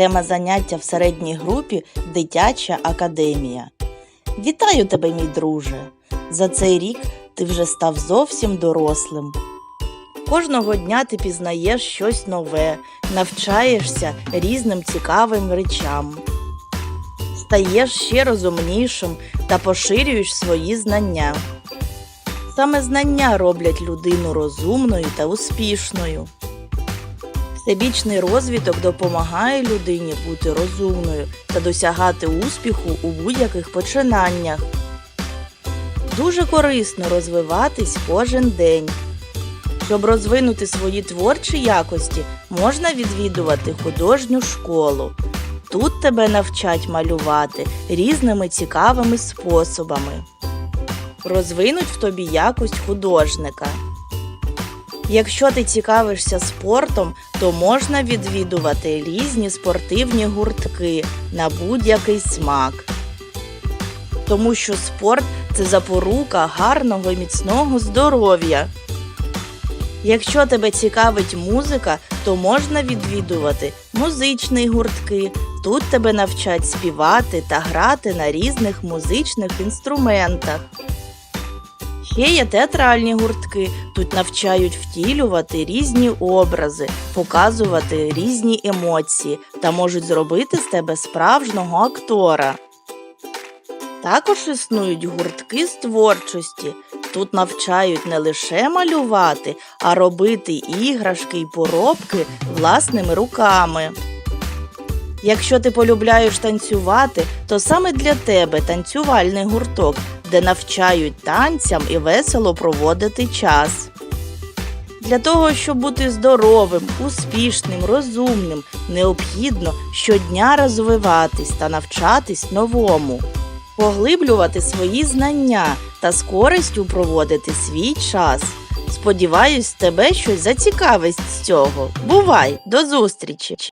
Тема заняття в середній групі Дитяча академія. Вітаю тебе, мій друже! За цей рік ти вже став зовсім дорослим. Кожного дня ти пізнаєш щось нове, навчаєшся різним цікавим речам. Стаєш ще розумнішим та поширюєш свої знання. Саме знання роблять людину розумною та успішною. Всебічний розвиток допомагає людині бути розумною та досягати успіху у будь-яких починаннях. Дуже корисно розвиватись кожен день. Щоб розвинути свої творчі якості, можна відвідувати художню школу. Тут тебе навчать малювати різними цікавими способами. Розвинуть в тобі якость художника. Якщо ти цікавишся спортом, то можна відвідувати різні спортивні гуртки на будь-який смак. Тому що спорт це запорука гарного і міцного здоров'я. Якщо тебе цікавить музика, то можна відвідувати музичні гуртки. Тут тебе навчать співати та грати на різних музичних інструментах. Ще є театральні гуртки. Тут навчають втілювати різні образи, показувати різні емоції та можуть зробити з тебе справжнього актора. Також існують гуртки з творчості. Тут навчають не лише малювати, а робити іграшки й поробки власними руками. Якщо ти полюбляєш танцювати, то саме для тебе танцювальний гурток, де навчають танцям і весело проводити час. Для того, щоб бути здоровим, успішним, розумним, необхідно щодня розвиватись та навчатись новому, поглиблювати свої знання та з користю проводити свій час. Сподіваюсь, тебе щось зацікавить з цього. Бувай, до зустрічі!